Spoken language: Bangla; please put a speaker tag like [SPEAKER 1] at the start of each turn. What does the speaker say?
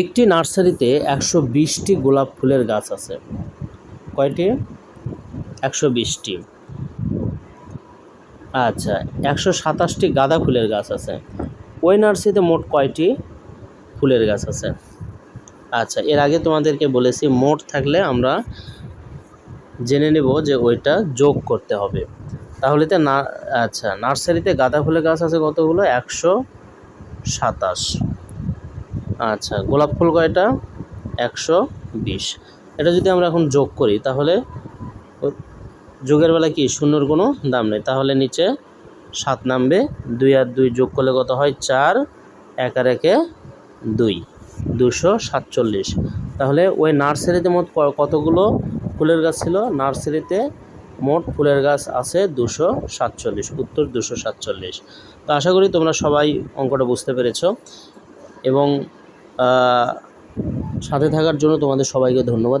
[SPEAKER 1] একটি নার্সারিতে একশো বিশটি গোলাপ ফুলের গাছ আছে। কয়টি? একশো বিশটি। আচ্ছা একশো সাতাশটি গাঁদা ফুলের গাছ আছে। ওই নার্সারিতে মোট কয়টি ফুলের গাছ আছে? আচ্ছা এর আগে তোমাদেরকে বলেছি, মোট থাকলে আমরা জেনে নেব যে ওইটা যোগ করতে হবে। তাহলে তো না আচ্ছা নার্সারিতে গাঁদা ফুলের গাছ আছে কতগুলো? একশো সাতাশ। আচ্ছা গোলাপ ফুল কয়টা? একশো বিশ। এটা যদি আমরা এখন যোগ করি, তাহলে যোগের বেলা কি, শূন্যর কোনো দাম নেই। তাহলে নিচে সাত নামবে, দুই আর দুই যোগ করলে কত হয়? চার, এক আর একে দুই, দুশো সাতচল্লিশ। তাহলে ওই নার্সারিতে মোট কতগুলো ফুলের গাছ ছিল? নার্সারিতে মোট ফুলের গাছ আছে দুশো সাতচল্লিশ, উত্তর দুশো সাতচল্লিশ। তো আশা করি তোমরা সবাই অঙ্কটা বুঝতে পেরেছ। এবং সাথে থাকার জন্য তোমাদের সবাইকে ধন্যবাদ।